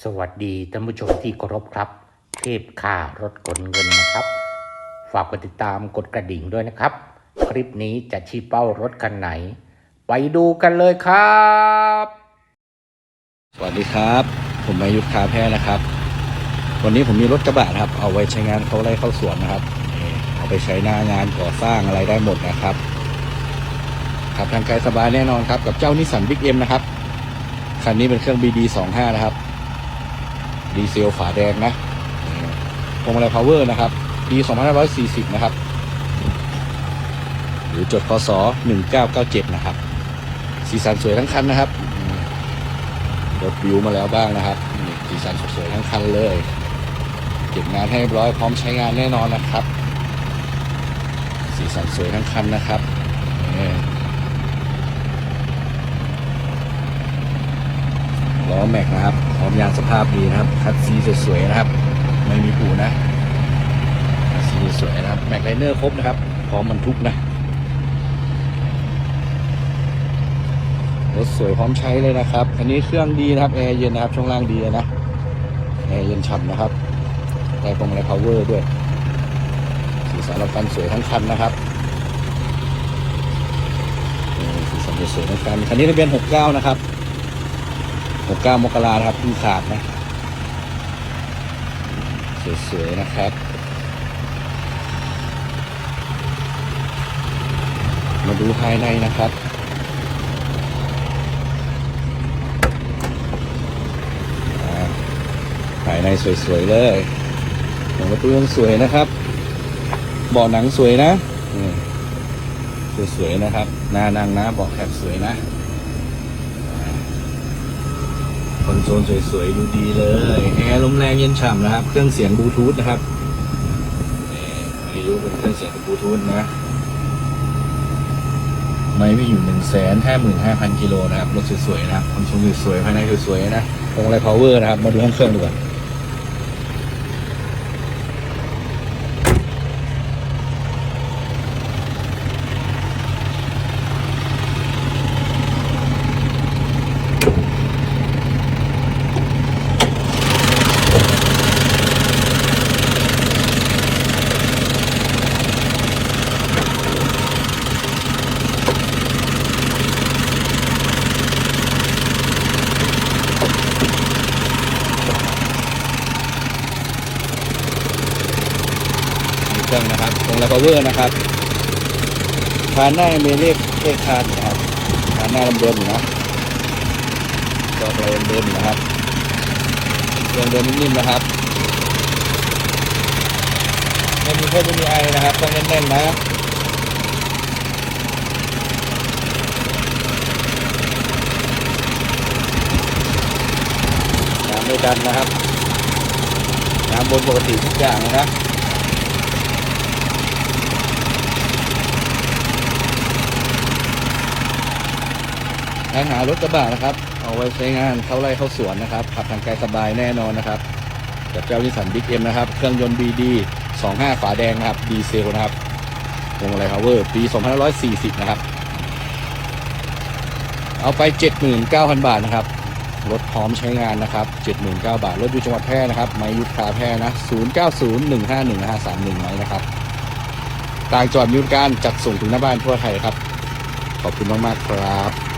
สวัสดีท่านผู้ชมที่เคารพครับ เทพค่ารถขนเงินนะครับ ฝากกดติดตามกดกระดิ่งด้วยนะครับ คลิปนี้จะชี้เป้ารถคันไหน ไปดูกันเลยครับ สวัสดีครับ ผมมายุทธคาแพทย์นะครับ วันนี้ผมมีรถกระบะนะครับ เอาไว้ใช้งานเขาไร่เข้าสวนนะครับเอาไปใช้หน้างานก่อสร้างอะไรได้หมดนะครับขับทางไกลสบายแน่นอนครับกับเจ้านิสสันบิ๊กเอ็มนะครับคันนี้เป็นเครื่อง BD 25 นะครับ ดีเซลฝาแดงนะพวงมาลัยพาวเวอร์นะครับ ปี 2540 นะครับ หรือจดคศ1997 นะครับ สีสันสวยทั้งคันนะครับรถวิวมาแล้วบ้างนะครับสีสันสวยๆทั้งคันเลย เก็บงานให้ร้อยพร้อมใช้งานแน่นอนนะครับ สีสันสวยทั้งคันนะครับ ล้อแม็กนะครับพร้อมยางสภาพดีนะครับ คัดซีสวยๆนะครับ ไม่มีปูนะคัดซีสวยนะครับ แม็กไลเนอร์ครบนะครับ พร้อมบรรทุกนะ รถสวยพร้อมใช้เลยนะครับ อันนี้เครื่องดีนะครับแอร์เย็นนะครับ ช่วงล่างดีนะแอร์เย็นฉ่ำนะครับได้พวงมาลัยพาวเวอร์ด้วย สีสันรับกันสวยทั้งคันนะครับสีสันสวยทั้งคันคันนี้ทะเบียน69 นะครับ 69มกราครับเพิ่งขาดนะ สวยๆนะครับมาดูภายในนะครับ ภายในสวยๆเลยหนังประตูยังสวยนะครับ เบาะหนังสวยนะ สวยๆนะครับ หน้านั่งนะ เบาะแคบสวยนะอ่าค อนโซลสวยๆ ดูดีเลย แอร์ลมแรงเย็นฉ่ำนะครับ เครื่องเสียงบลูทูธนะครับนี่อายุเป็นเครื่องเสียงบลูทูธนะไม่ไม่อยู่หนึ่งแสนห้าหมื่นห้าพันกิโลนะครับ รถสวยๆนะครับคอนโซลสวยๆภายในสวยๆนะตรงไรพาวเวอร์นะครับ มาดูห้องเครื่องดีกว่า เครื่องนะครับ ตรงอะไรพาวเวอร์นะครับคานหน้ามีเลขเลขคานนะครับคานหน้าเดิมอยู่นะก็อะไรเดิมนะครับเครื่องเดิมนิ่มๆนะครับไม่มีเพื่อนไม่มีไอนะครับต้องแน่นๆนะน้ำไม่ดันนะครับน้ำบนปกติทุกอย่างนะครับ หารถกระบะนะครับ เอาไว้ใช้งานเข้าไร่เข้าสวนนะครับขับทางไกลสบายแน่นอนนะครับกับเจ้านิสันบิ๊กเอ็มนะครับ เครื่องยนต์ BD 25ฝาแดงนะครับ ดีเซลนะครับพวงมาลัยพาวเวอร์ปี2540นร้อยสี่สิบนะครับ เอาไป79,000บาทนะครับ รถพร้อมใช้งานนะครับ79,000บาท รถอยู่จังหวัดแพร่นะครับ ไมายุทธาแพร่นะ0901511531ไว้นะครับต่างจังหวัดมีการจัดส่งถึงหน้าบ้านทั่วไทยครับ ขอบคุณมาก ๆ ครับ